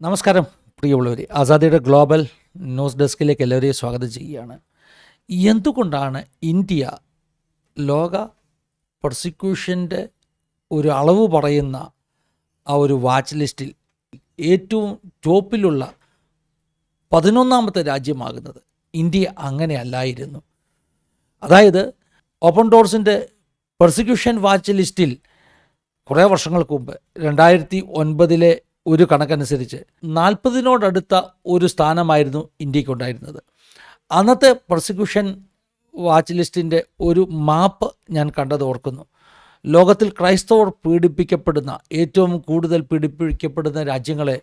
നമസ്കാരം പ്രിയമുള്ളവർ ആസാദിയുടെ global news ഡെസ്കിലേക്ക് എല്ലാവരെയും സ്വാഗതം ചെയ്യുകയാണ്. എന്തുകൊണ്ടാണ് ഇന്ത്യ ലോക പ്രോസിക്യൂഷന്റെ ഒരു അളവ് പറയുന്ന ആ ഒരു വാച്ച് ലിസ്റ്റിൽ ഏറ്റവും ടോപ്പിലുള്ള പതിനൊന്നാമത്തെ രാജ്യമാകുന്നത് ഇന്ത്യ അങ്ങനെ അല്ലായിരുന്നു അതായത് ഓപ്പൺ ഡോർസിന്റെ പ്രോസിക്യൂഷൻ വാച്ച് ലിസ്റ്റിൽ കുറേ വർഷങ്ങൾക്ക് മുമ്പ് രണ്ടായിരത്തി ഒൻപതിലെ ഒരു കണക്കനുസരിച്ച് നാൽപ്പതിനോടടുത്ത ഒരു സ്ഥാനമായിരുന്നു ഇന്ത്യക്കുണ്ടായിരുന്നത് അന്നത്തെ പ്രോസിക്യൂഷൻ വാച്ച് ലിസ്റ്റിന്റെ ഒരു മാപ്പ് ഞാൻ കണ്ടത് ഓർക്കുന്നു. ലോകത്തിൽ ക്രൈസ്തവർ പീഡിപ്പിക്കപ്പെടുന്ന ഏറ്റവും കൂടുതൽ പീഡിപ്പിക്കപ്പെടുന്ന രാജ്യങ്ങളെ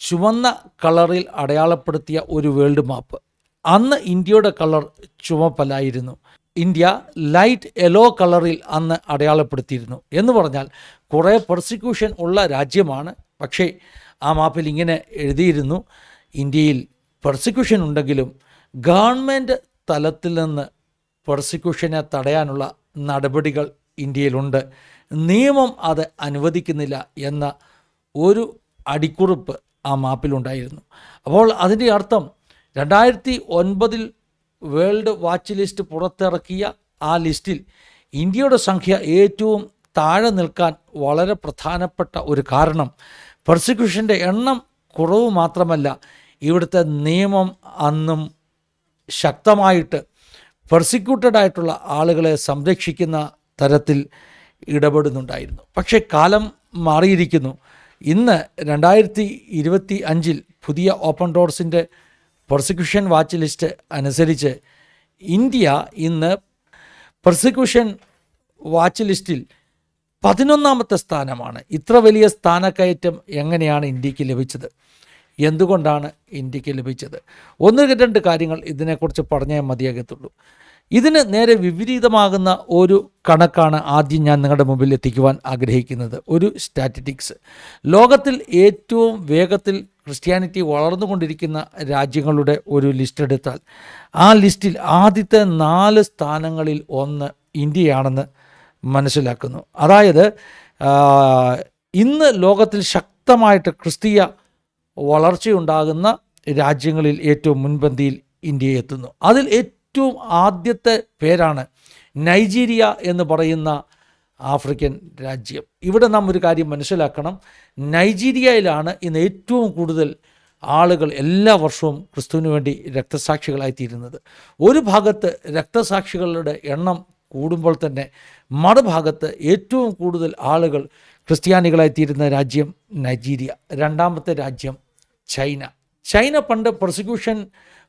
ചുവന്ന കളറിൽ അടയാളപ്പെടുത്തിയ ഒരു വേൾഡ് മാപ്പ്. അന്ന് ഇന്ത്യയുടെ കളർ ചുവപ്പല്ലായിരുന്നു ഇന്ത്യ ലൈറ്റ് യെല്ലോ കളറിൽ അന്ന് അടയാളപ്പെടുത്തിയിരുന്നു. എന്ന് പറഞ്ഞാൽ കുറേ പ്രോസിക്യൂഷൻ ഉള്ള രാജ്യമാണ് പക്ഷേ ആ മാപ്പിൽ ഇങ്ങനെ എഴുതിയിരുന്നു ഇന്ത്യയിൽ പ്രോസിക്യൂഷൻ ഉണ്ടെങ്കിലും ഗവൺമെന്റ് തലത്തിൽ നിന്ന് പ്രോസിക്യൂഷനെ തടയാനുള്ള നടപടികൾ ഇന്ത്യയിലുണ്ട്. നിയമം അത് അനുവദിക്കുന്നില്ല എന്ന ഒരു അടിക്കുറിപ്പ് ആ മാപ്പിലുണ്ടായിരുന്നു അപ്പോൾ അതിന്റെ അർത്ഥം രണ്ടായിരത്തി ഒൻപതിൽ വേൾഡ് വാച്ച് ലിസ്റ്റ് പുറത്തിറക്കിയ ആ ലിസ്റ്റിൽ ഇന്ത്യയുടെ സംഖ്യ ഏറ്റവും താഴെ നിൽക്കാൻ വളരെ പ്രധാനപ്പെട്ട ഒരു കാരണം പ്രോസിക്യൂഷന്റെ എണ്ണം കുറവ് മാത്രമല്ല ഇവിടുത്തെ നിയമം അന്നും ശക്തമായിട്ട് പ്രോസിക്യൂട്ടഡ് ആയിട്ടുള്ള ആളുകളെ സംരക്ഷിക്കുന്ന തരത്തിൽ ഇടപെടുന്നുണ്ടായിരുന്നു. പക്ഷേ കാലം മാറിയിരിക്കുന്നു. ഇന്ന് രണ്ടായിരത്തി ഇരുപത്തി അഞ്ചിൽ പുതിയ ഓപ്പൺ ഡോർസിന്റെ പ്രോസിക്യൂഷൻ വാച്ച് ലിസ്റ്റ് അനുസരിച്ച് ഇന്ത്യ ഇന്ന് പ്രോസിക്യൂഷൻ വാച്ച് ലിസ്റ്റിൽ പതിനൊന്നാമത്തെ സ്ഥാനമാണ്. ഇത്ര വലിയ സ്ഥാനക്കയറ്റം എങ്ങനെയാണ് ഇന്ത്യയ്ക്ക് ലഭിച്ചത്? എന്തുകൊണ്ടാണ് ഇന്ത്യയ്ക്ക് ലഭിച്ചത്? ഒന്ന് രണ്ട് കാര്യങ്ങൾ ഇതിനെക്കുറിച്ച് പറഞ്ഞേ മതിയാകത്തുള്ളൂ. ഇതിന് നേരെ വിപരീതമാകുന്ന ഒരു കണക്കാണ് ആദ്യം ഞാൻ നിങ്ങളുടെ മുമ്പിൽ എത്തിക്കുവാൻ ആഗ്രഹിക്കുന്നത്. ഒരു സ്റ്റാറ്റിറ്റിക്സ് ലോകത്തിൽ ഏറ്റവും വേഗത്തിൽ ക്രിസ്ത്യാനിറ്റി വളർന്നുകൊണ്ടിരിക്കുന്ന രാജ്യങ്ങളുടെ ഒരു ലിസ്റ്റ് എടുത്താൽ ആ ലിസ്റ്റിൽ ആദ്യത്തെ നാല് സ്ഥാനങ്ങളിൽ ഒന്ന് ഇന്ത്യയാണെന്ന് മനസ്സിലാക്കുന്നു. അതായത് ഇന്ന് ലോകത്തിൽ ശക്തമായിട്ട് ക്രിസ്തീയ വളർച്ചയുണ്ടാകുന്ന രാജ്യങ്ങളിൽ ഏറ്റവും മുൻപന്തിയിൽ ഇന്ത്യ എത്തുന്നു. അതിൽ ഏറ്റവും ആദ്യത്തെ പേരാണ് നൈജീരിയ എന്ന് പറയുന്ന ആഫ്രിക്കൻ രാജ്യം. ഇവിടെ നാം ഒരു കാര്യം മനസ്സിലാക്കണം. നൈജീരിയയിലാണ് ഇന്ന് ഏറ്റവും കൂടുതൽ ആളുകൾ എല്ലാ വർഷവും ക്രിസ്തുവിന് വേണ്ടി രക്തസാക്ഷികളായിത്തീരുന്നത്. ഒരു ഭാഗത്ത് രക്തസാക്ഷികളുടെ എണ്ണം കൂടുമ്പോൾ തന്നെ മറുഭാഗത്ത് ഏറ്റവും കൂടുതൽ ആളുകൾ ക്രിസ്ത്യാനികളായിത്തീരുന്ന രാജ്യം നൈജീരിയ രണ്ടാമത്തെ രാജ്യം ചൈന. ചൈന പണ്ട് പ്രോസിക്യൂഷൻ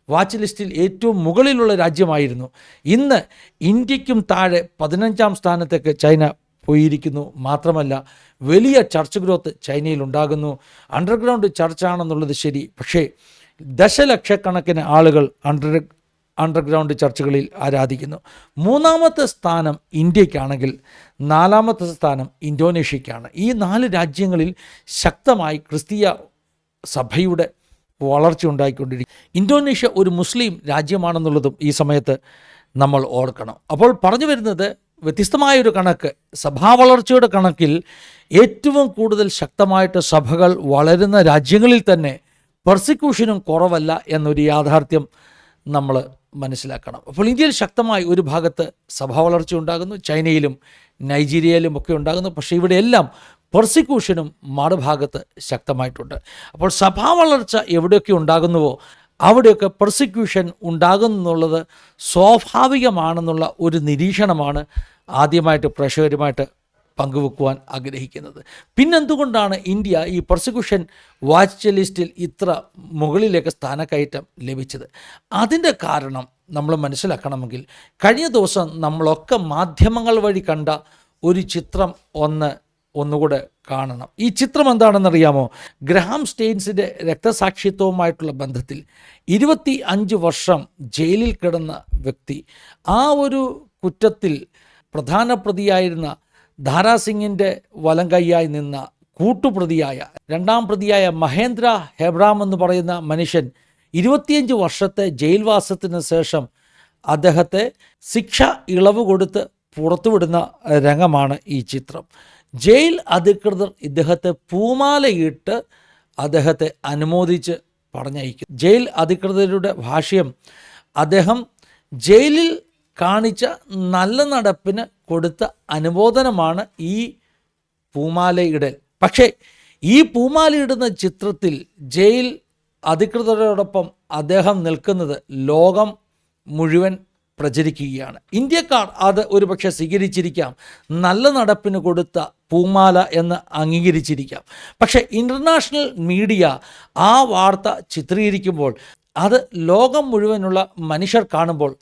വാച്ച് ലിസ്റ്റിൽ ഏറ്റവും മുകളിലുള്ള രാജ്യമായിരുന്നു. ഇന്ന് ഇന്ത്യക്കും താഴെ പതിനഞ്ചാം സ്ഥാനത്തേക്ക് ചൈന പോയിരിക്കുന്നു. മാത്രമല്ല വലിയ ചർച്ച് ഗ്രോത്ത് ചൈനയിൽ ഉണ്ടാകുന്നു. അണ്ടർഗ്രൗണ്ട് ചർച്ചാണെന്നുള്ളത് ശരി പക്ഷേ ദശലക്ഷക്കണക്കിന് ആളുകൾ അണ്ടർ അണ്ടർഗ്രൗണ്ട് ചർച്ചുകളിൽ ആരാധിക്കുന്നു. മൂന്നാമത്തെ സ്ഥാനം ഇന്ത്യക്കാണെങ്കിൽ നാലാമത്തെ സ്ഥാനം ഇന്തോനേഷ്യക്കാണ്. ഈ നാല് രാജ്യങ്ങളിൽ ശക്തമായി ക്രിസ്തീയ സഭയുടെ വളർച്ച ഉണ്ടായിക്കൊണ്ടിരിക്കും ഇന്തോനേഷ്യ ഒരു മുസ്ലിം രാജ്യമാണെന്നുള്ളതും ഈ സമയത്ത് നമ്മൾ ഓർക്കണം. അപ്പോൾ പറഞ്ഞു വരുന്നത് വ്യത്യസ്തമായൊരു കണക്ക്. സഭാ വളർച്ചയുടെ കണക്കിൽ ഏറ്റവും കൂടുതൽ ശക്തമായിട്ട് സഭകൾ വളരുന്ന രാജ്യങ്ങളിൽ തന്നെ പെർസിക്യൂഷനും കുറവല്ല എന്നൊരു യാഥാർത്ഥ്യം നമ്മൾ മനസ്സിലാക്കണം. അപ്പോൾ ഇന്ത്യയിൽ ശക്തമായി ഒരു ഭാഗത്ത് സഭാ വളർച്ച ഉണ്ടാകുന്നു ചൈനയിലും നൈജീരിയയിലും ഒക്കെ ഉണ്ടാകുന്നു. പക്ഷേ ഇവിടെയെല്ലാം പ്രോസിക്യൂഷനും മറുഭാഗത്ത് ശക്തമായിട്ടുണ്ട്. അപ്പോൾ സഭാ വളർച്ച എവിടെയൊക്കെ ഉണ്ടാകുന്നുവോ അവിടെയൊക്കെ പെർസിക്യൂഷൻ ഉണ്ടാകുന്നുള്ളത് സ്വാഭാവികമാണെന്നുള്ള ഒരു നിരീക്ഷണമാണ് ആദ്യമായിട്ട് പ്രേക്ഷകരുമായിട്ട് പങ്കുവെക്കുവാൻ ആഗ്രഹിക്കുന്നത്. പിന്നെന്തുകൊണ്ടാണ് ഇന്ത്യ ഈ പ്രോസിക്യൂഷൻ വാച്ച് ലിസ്റ്റിൽ ഇത്ര മുകളിലേക്ക് സ്ഥാനക്കയറ്റം ലഭിച്ചത്? അതിന്റെ കാരണം നമ്മൾ മനസ്സിലാക്കണമെങ്കിൽ കഴിഞ്ഞ ദിവസം നമ്മളൊക്കെ മാധ്യമങ്ങൾ വഴി കണ്ട ഒരു ചിത്രം ഒന്ന് ഒന്നുകൂടെ കാണണം. ഈ ചിത്രം എന്താണെന്നറിയാമോ? ഗ്രഹാം സ്റ്റെയിൻസിന്റെ രക്തസാക്ഷിത്വവുമായിട്ടുള്ള ബന്ധത്തിൽ ഇരുപത്തി അഞ്ച് വർഷം ജയിലിൽ കിടന്ന വ്യക്തി ആ ഒരു കുറ്റത്തിൽ പ്രധാന പ്രതിയായിരുന്ന ധാരാസിംഗിന്റെ വലം കൈയായി നിന്ന കൂട്ടുപ്രതിയായ രണ്ടാം പ്രതിയായ മഹേന്ദ്ര ഹെബ്രാം എന്ന് പറയുന്ന മനുഷ്യൻ ഇരുപത്തിയഞ്ച് വർഷത്തെ ജയിൽവാസത്തിന് ശേഷം അദ്ദേഹത്തെ ശിക്ഷ ഇളവ് കൊടുത്ത് പുറത്തുവിടുന്ന രംഗമാണ് ഈ ചിത്രം. ജയിൽ അധികൃതർ ഇദ്ദേഹത്തെ പൂമാലയിട്ട് അദ്ദേഹത്തെ അനുമോദിച്ച് പറഞ്ഞയക്കും. ജയിൽ അധികൃതരുടെ ഭാഷ്യം അദ്ദേഹം ജയിലിൽ കാണിച്ച നല്ല നടപ്പിന് കൊടുത്ത അനുമോദനമാണ് ഈ പൂമാലയിടൽ. പക്ഷേ ഈ പൂമാലയിടുന്ന ചിത്രത്തിൽ ജയിൽ അധികൃതരോടൊപ്പം അദ്ദേഹം നിൽക്കുന്നത് ലോകം മുഴുവൻ പ്രചരിക്കുകയാണ്. ഇന്ത്യക്കാർ അത് ഒരുപക്ഷെ സ്വീകരിച്ചിരിക്കാം. നല്ല നടപ്പിന് കൊടുത്ത പൂമാല എന്ന് അംഗീകരിച്ചിരിക്കാം. പക്ഷേ ഇന്റർനാഷണൽ മീഡിയ ആ വാർത്ത ചിത്രീകരിക്കുമ്പോൾ അത് ലോകം മുഴുവനുള്ള മനുഷ്യർ കാണുമ്പോൾ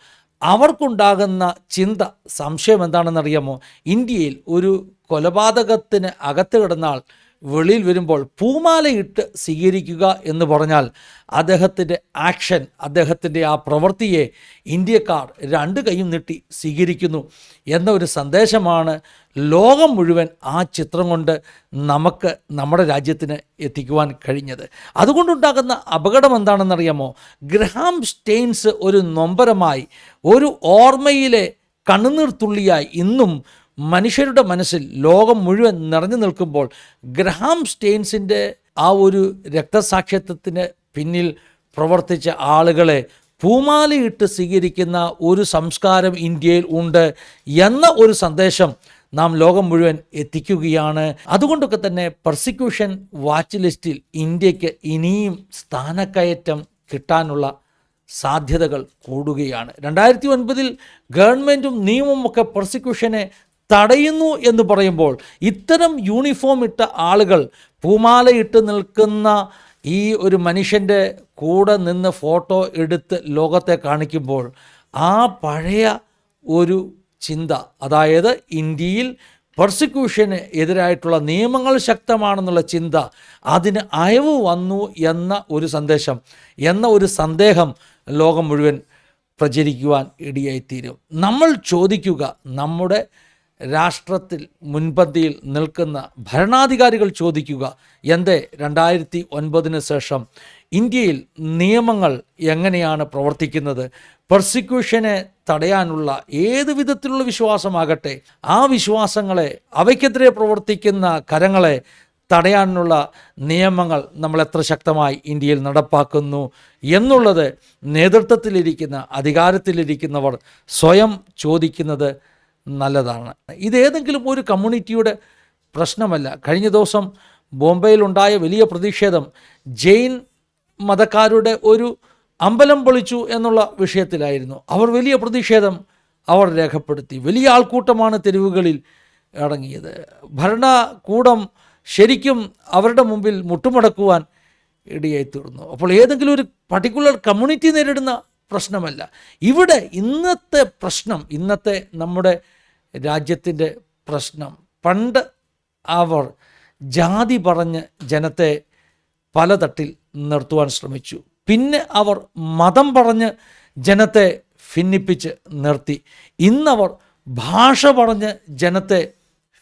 അവർക്കുണ്ടാകുന്ന ചിന്ത സംശയം എന്താണെന്നറിയാമോ? ഇന്ത്യയിൽ ഒരു കൊലപാതകത്തിന് അകത്ത് കിടന്ന ആൾ വെളിയിൽ വരുമ്പോൾ പൂമാലയിട്ട് സ്വീകരിക്കുക എന്ന് പറഞ്ഞാൽ അദ്ദേഹത്തിന്റെ ആക്ഷൻ അദ്ദേഹത്തിന്റെ ആ പ്രവൃത്തിയെ ഇന്ത്യക്കാർ രണ്ട് കൈയും നീട്ടി സ്വീകരിക്കുന്നു എന്ന ഒരു സന്ദേശമാണ് ലോകം മുഴുവൻ ആ ചിത്രം കൊണ്ട് നമുക്ക് നമ്മുടെ രാജ്യത്തിന് എത്തിക്കുവാൻ കഴിഞ്ഞത്. അതുകൊണ്ടുണ്ടാകുന്ന അപകടം എന്താണെന്നറിയാമോ? ഗ്രഹാം സ്റ്റെയിൻസ് ഒരു നൊമ്പരമായി ഒരു ഓർമ്മയിലെ കണ്ണുനീർ തുള്ളിയായി ഇന്നും മനുഷ്യരുടെ മനസ്സിൽ ലോകം മുഴുവൻ നിറഞ്ഞു നിൽക്കുമ്പോൾ ഗ്രഹാം സ്റ്റെയിൻസിന്റെ ആ ഒരു രക്തസാക്ഷിത്വത്തിന് പിന്നിൽ പ്രവർത്തിച്ച ആളുകളെ പൂമാലയിട്ട് സ്വീകരിക്കുന്ന ഒരു സംസ്കാരം ഇന്ത്യയിൽ ഉണ്ട് എന്ന ഒരു സന്ദേശം നാം ലോകം മുഴുവൻ എത്തിക്കുകയാണ്. അതുകൊണ്ടൊക്കെ തന്നെ പെർസിക്യൂഷൻ വാച്ച് ലിസ്റ്റിൽ ഇന്ത്യയ്ക്ക് ഇനിയും സ്ഥാനക്കയറ്റം കിട്ടാനുള്ള സാധ്യതകൾ കൂടുകയാണ്. രണ്ടായിരത്തി ഒൻപതിൽ ഗവൺമെന്റും നിയമവും ഒക്കെ പ്രോസിക്യൂഷനെ തടയുന്നു എന്ന് പറയുമ്പോൾ ഇത്തരം യൂണിഫോം ഇട്ട ആളുകൾ പൂമാലയിട്ട് നിൽക്കുന്ന ഈ ഒരു മനുഷ്യന്റെ കൂടെ നിന്ന് ഫോട്ടോ എടുത്ത് ലോകത്തെ കാണിക്കുമ്പോൾ ആ പഴയ ഒരു ചിന്ത അതായത് ഇന്ത്യയിൽ പെർസിക്യൂഷന് എതിരായിട്ടുള്ള നിയമങ്ങൾ ശക്തമാണെന്നുള്ള ചിന്ത അതിന് അയവ് വന്നു എന്ന ഒരു സന്ദേശം എന്ന ഒരു സന്ദേഹം ലോകം മുഴുവൻ പ്രചരിക്കുവാൻ ഇടിയായിത്തീരും. നമ്മൾ ചോദിക്കുക നമ്മുടെ രാഷ്ട്രത്തിൽ മുൻപന്തിയിൽ നിൽക്കുന്ന ഭരണാധികാരികൾ ചോദിക്കുക എന്തേ രണ്ടായിരത്തി ഒൻപതിന് ശേഷം ഇന്ത്യയിൽ നിയമങ്ങൾ എങ്ങനെയാണ് പ്രവർത്തിക്കുന്നത്? പെർസിക്യൂഷനെ തടയാനുള്ള ഏത് വിധത്തിലുള്ള വിശ്വാസമാകട്ടെ ആ വിശ്വാസങ്ങളെ അവയ്ക്കെതിരെ പ്രവർത്തിക്കുന്ന കരങ്ങളെ തടയാനുള്ള നിയമങ്ങൾ നമ്മൾ എത്ര ശക്തമായി ഇന്ത്യയിൽ നടപ്പാക്കുന്നു എന്നുള്ളത് നേതൃത്വത്തിലിരിക്കുന്ന അധികാരത്തിലിരിക്കുന്നവർ സ്വയം ചോദിക്കുന്നത് നല്ലതാണ്. ഇതേതെങ്കിലും ഒരു കമ്മ്യൂണിറ്റിയുടെ പ്രശ്നമല്ല. കഴിഞ്ഞ ദിവസം ബോംബെയിലുണ്ടായ വലിയ പ്രതിഷേധം ജെയിൻ മതക്കാരുടെ ഒരു അമ്പലം പൊളിച്ചു എന്നുള്ള വിഷയത്തിലായിരുന്നു. അവർ വലിയ പ്രതിഷേധം അവർ രേഖപ്പെടുത്തി. വലിയ ആൾക്കൂട്ടമാണ് തെരുവുകളിൽ അടങ്ങിയത്. ഭരണകൂടം ശരിക്കും അവരുടെ മുമ്പിൽ മുട്ടുമടക്കുവാൻ ഇടയായി തീർന്നു. അപ്പോൾ ഏതെങ്കിലും ഒരു പർട്ടിക്കുലർ കമ്മ്യൂണിറ്റി നേരിടുന്ന പ്രശ്നമല്ല. ഇവിടെ ഇന്നത്തെ പ്രശ്നം ഇന്നത്തെ നമ്മുടെ രാജ്യത്തിന്റെ പ്രശ്നം. പണ്ട് അവർ ജാതി പറഞ്ഞ് ജനത്തെ പല തട്ടിൽ നിർത്തുവാൻ ശ്രമിച്ചു. പിന്നെ അവർ മതം പറഞ്ഞ് ജനത്തെ ഭിന്നിപ്പിച്ച് നിർത്തി. ഇന്നവർ ഭാഷ പറഞ്ഞ് ജനത്തെ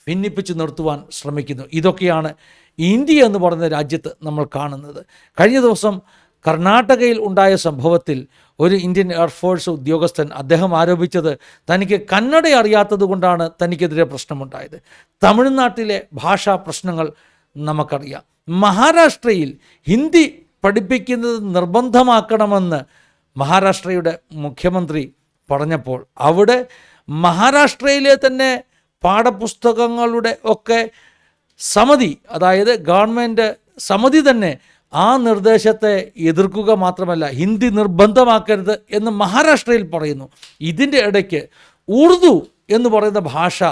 ഭിന്നിപ്പിച്ച് നിർത്തുവാൻ ശ്രമിക്കുന്നു. ഇതൊക്കെയാണ് ഇന്ത്യ എന്ന് പറയുന്ന രാജ്യത്ത് നമ്മൾ കാണുന്നത്. കഴിഞ്ഞ ദിവസം കർണാടകയിൽ ഉണ്ടായ സംഭവത്തിൽ ഒരു ഇന്ത്യൻ എയർഫോഴ്സ് ഉദ്യോഗസ്ഥൻ അദ്ദേഹം ആരോപിച്ചത് തനിക്ക് കന്നഡ അറിയാത്തത് കൊണ്ടാണ് തനിക്കെതിരെ പ്രശ്നമുണ്ടായത്. തമിഴ്നാട്ടിലെ ഭാഷാ പ്രശ്നങ്ങൾ നമുക്കറിയാം. മഹാരാഷ്ട്രയിൽ ഹിന്ദി പഠിപ്പിക്കുന്നത് നിർബന്ധമാക്കണമെന്ന് മഹാരാഷ്ട്രയുടെ മുഖ്യമന്ത്രി പറഞ്ഞപ്പോൾ അവിടെ മഹാരാഷ്ട്രയിലെ തന്നെ പാഠപുസ്തകങ്ങളുടെ ഒക്കെ സമിതി അതായത് ഗവൺമെന്റ് സമിതി തന്നെ ആ നിർദ്ദേശത്തെ എതിർക്കുക മാത്രമല്ല ഹിന്ദി നിർബന്ധമാക്കരുത് എന്ന് മഹാരാഷ്ട്രയിൽ പറയുന്നു. ഇതിന്റെ ഇടയ്ക്ക് ഉറുദു എന്ന് പറയുന്ന ഭാഷ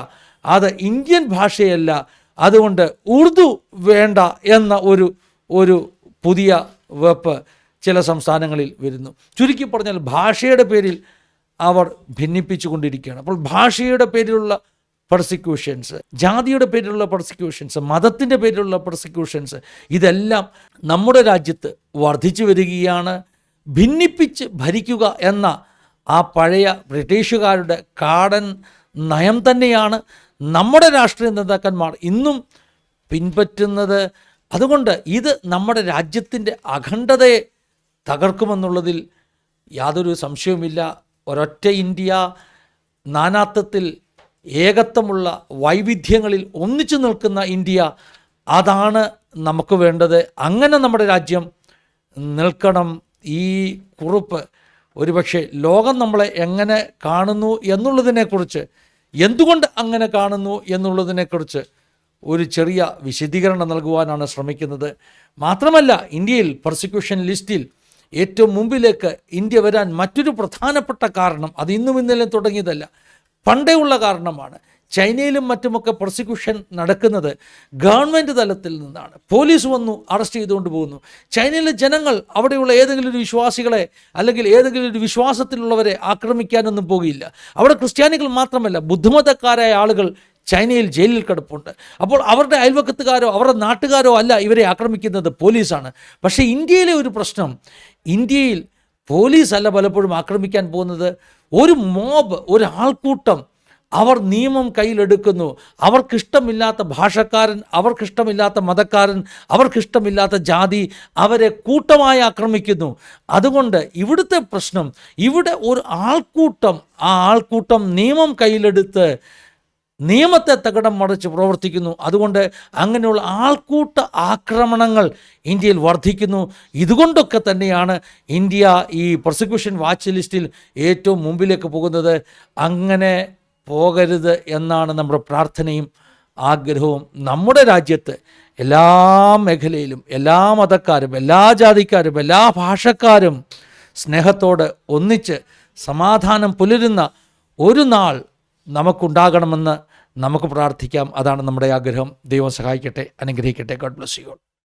അത് ഇന്ത്യൻ ഭാഷയല്ല അതുകൊണ്ട് ഉറുദു വേണ്ട എന്ന ഒരു ഒരു പുതിയ വെപ്പ് ചില സംസ്ഥാനങ്ങളിൽ വരുന്നു. ചുരുക്കി പറഞ്ഞാൽ ഭാഷയുടെ പേരിൽ അവർ ഭിന്നിപ്പിച്ചു കൊണ്ടിരിക്കുകയാണ് അപ്പോൾ ഭാഷയുടെ പേരിലുള്ള പെർസിക്യൂഷൻസ് ജാതിയുടെ പേരിലുള്ള പെർസിക്യൂഷൻസ് മതത്തിന്റെ പേരിലുള്ള പെർസിക്യൂഷൻസ് ഇതെല്ലാം നമ്മുടെ രാജ്യത്ത് വർദ്ധിച്ചു വരികയാണ്. ഭിന്നിപ്പിച്ച് ഭരിക്കുക എന്ന ആ പഴയ ബ്രിട്ടീഷുകാരുടെ കാടൻ നയം തന്നെയാണ് നമ്മുടെ രാഷ്ട്രീയ നേതാക്കന്മാർ ഇന്നും പിൻപറ്റുന്നത്. അതുകൊണ്ട് ഇത് നമ്മുടെ രാജ്യത്തിന്റെ അഖണ്ഡതയെ തകർക്കുമെന്നുള്ളതിൽ യാതൊരു സംശയവുമില്ല. ഒരൊറ്റ ഇന്ത്യ നാനാത്വത്തിൽ ഏകത്വമുള്ള വൈവിധ്യങ്ങളിൽ ഒന്നിച്ചു നിൽക്കുന്ന ഇന്ത്യ അതാണ് നമുക്ക് വേണ്ടത്. അങ്ങനെ നമ്മുടെ രാജ്യം നിൽക്കണം. ഈ കുറിപ്പ് ഒരുപക്ഷെ ലോകം നമ്മളെ എങ്ങനെ കാണുന്നു എന്നുള്ളതിനെക്കുറിച്ച് എന്തുകൊണ്ട് അങ്ങനെ കാണുന്നു എന്നുള്ളതിനെക്കുറിച്ച് ഒരു ചെറിയ വിശദീകരണം നൽകുവാനാണ് ശ്രമിക്കുന്നത്. മാത്രമല്ല ഇന്ത്യയിൽ പ്രോസിക്യൂഷൻ ലിസ്റ്റിൽ ഏറ്റവും മുമ്പിലേക്ക് ഇന്ത്യ വരാൻ മറ്റൊരു പ്രധാനപ്പെട്ട കാരണം അത് ഇന്നും ഇന്നലെ തുടങ്ങിയതല്ല. പണ്ടേ ഉള്ള കാരണമാണ്. ചൈനയിലും മറ്റുമൊക്കെ പ്രോസിക്യൂഷൻ നടക്കുന്നത് ഗവൺമെന്റ് തലത്തിൽ നിന്നാണ്. പോലീസ് വന്നു അറസ്റ്റ് ചെയ്തുകൊണ്ട് പോകുന്നു. ചൈനയിലെ ജനങ്ങൾ അവിടെയുള്ള ഏതെങ്കിലും ഒരു വിശ്വാസികളെ അല്ലെങ്കിൽ ഏതെങ്കിലും ഒരു വിശ്വാസത്തിലുള്ളവരെ ആക്രമിക്കാനൊന്നും പോകില്ല അവിടെ ക്രിസ്ത്യാനികൾ മാത്രമല്ല ബുദ്ധമതക്കാരായ ആളുകൾ ചൈനയിൽ ജയിലിൽ കിടപ്പുണ്ട്. അപ്പോൾ അവരുടെ അയൽവക്കത്തുകാരോ അവരുടെ നാട്ടുകാരോ അല്ല ഇവരെ ആക്രമിക്കുന്നത് പോലീസാണ്. പക്ഷേ ഇന്ത്യയിലെ ഒരു പ്രശ്നം ഇന്ത്യയിൽ പോലീസല്ല പലപ്പോഴും ആക്രമിക്കാൻ പോകുന്നത്. ഒരു മോബ് ഒരു ആൾക്കൂട്ടം അവർ നിയമം കയ്യിലെടുക്കുന്നു. അവർക്കിഷ്ടമില്ലാത്ത ഭാഷക്കാരൻ അവർക്കിഷ്ടമില്ലാത്ത മതക്കാരൻ അവർക്കിഷ്ടമില്ലാത്ത ജാതി അവരെ കൂട്ടമായി ആക്രമിക്കുന്നു. അതുകൊണ്ട് ഇവിടുത്തെ പ്രശ്നം ഇവിടെ ഒരു ആൾക്കൂട്ടം ആ ആൾക്കൂട്ടം നിയമം കയ്യിലെടുത്ത് നിയമത്തെ തകിടം മറിച്ച് പ്രവർത്തിക്കുന്നു. അതുകൊണ്ട് അങ്ങനെയുള്ള ആൾക്കൂട്ട ആക്രമണങ്ങൾ ഇന്ത്യയിൽ വർദ്ധിക്കുന്നു. ഇതുകൊണ്ടൊക്കെ തന്നെയാണ് ഇന്ത്യ ഈ പ്രോസിക്യൂഷൻ വാച്ച് ലിസ്റ്റിൽ ഏറ്റവും മുമ്പിലേക്ക് പോകുന്നത്. അങ്ങനെ പോകരുത് എന്നാണ് നമ്മുടെ പ്രാർത്ഥനയും ആഗ്രഹവും. നമ്മുടെ രാജ്യത്ത് എല്ലാ മേഖലയിലും എല്ലാ മതക്കാരും എല്ലാ ജാതിക്കാരും എല്ലാ ഭാഷക്കാരും സ്നേഹത്തോട് ഒന്നിച്ച് സമാധാനം പുലരുന്ന ഒരു നാൾ നമുക്കുണ്ടാകണമെന്ന് നമുക്ക് പ്രാർത്ഥിക്കാം. അതാണ് നമ്മുടെ ആഗ്രഹം. ദൈവം സഹായിക്കട്ടെ. അനുഗ്രഹിക്കട്ടെ. God bless you